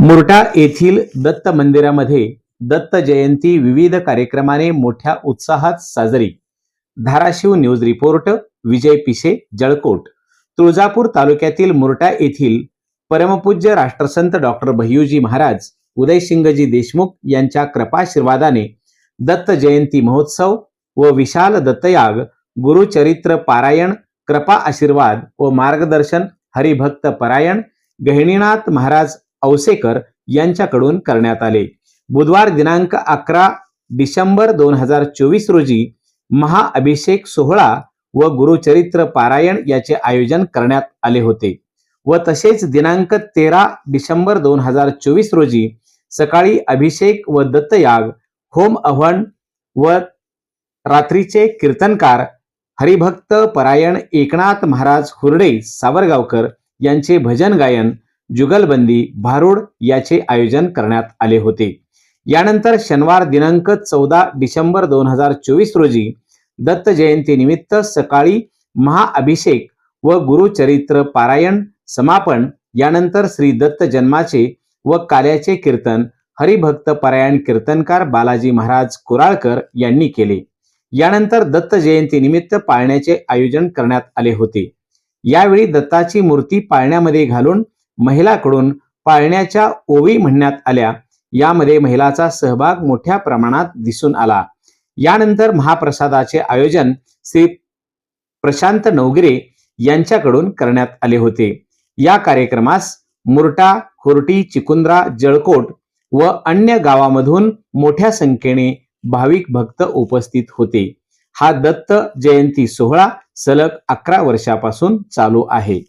मुरटा येथील दत्त मंदिरामध्ये दत्त जयंती विविध कार्यक्रमाने मोठ्या उत्साहात साजरी. धाराशिव न्यूज रिपोर्ट विजय पिसे जळकोट. तुळजापूर तालुक्यातील मुरटा येथील परमपूज्य राष्ट्रसंत डॉक्टर भय्यूजी महाराज उदयसिंगजी देशमुख यांच्या कृपाशीर्वादाने दत्त जयंती महोत्सव व विशाल दत्तयाग गुरुचरित्र पारायण कृपा आशीर्वाद व मार्गदर्शन हरिभक्त परायण गहिणीनाथ महाराज औसेकर यांच्याकडून करण्यात आले. बुधवार दिनांक अकरा डिसेंबर दोन हजार चोवीस रोजी महाअभिषेक सोहळा व गुरुचरित्र पारायण याचे आयोजन करण्यात आले होते व तसेच दिनांक तेरा डिसेंबर दोन हजार चोवीस रोजी सकाळी अभिषेक व दत्तयाग होम अहवन व रात्रीचे कीर्तनकार हरिभक्त परायण एकनाथ महाराज हुर्डे सावरगावकर यांचे भजन गायन जुगलबंदी भारूड याचे आयोजन करण्यात आले होते. यानंतर शनिवार दिनांक चौदा डिसेंबर दोन हजार चोवीस रोजी दत्त जयंती निमित्त सकाळी महाअभिषेक व गुरुचरित्र पारायण समापन यानंतर श्री दत्त जन्माचे व काल्याचे कीर्तन हरिभक्त परायण कीर्तनकार बालाजी महाराज कुराळकर यांनी केले. यानंतर दत्त जयंती निमित्त पाळण्याचे आयोजन करण्यात आले होते. यावेळी दत्ताची मूर्ती पाळण्यामध्ये घालून महिलाकडून पाळण्याच्या ओवी म्हणण्यात आल्या. यामध्ये महिलाचा सहभाग मोठ्या प्रमाणात दिसून आला. यानंतर महाप्रसादाचे आयोजन श्री प्रशांत नवगिरे यांच्याकडून करण्यात आले होते. या कार्यक्रमास मुरटा हुरटी चिकुंद्रा जळकोट व अन्य गावामधून मोठ्या संख्येने भाविक भक्त उपस्थित होते. हा दत्त जयंती सोहळा सलग अकरा वर्षापासून चालू आहे.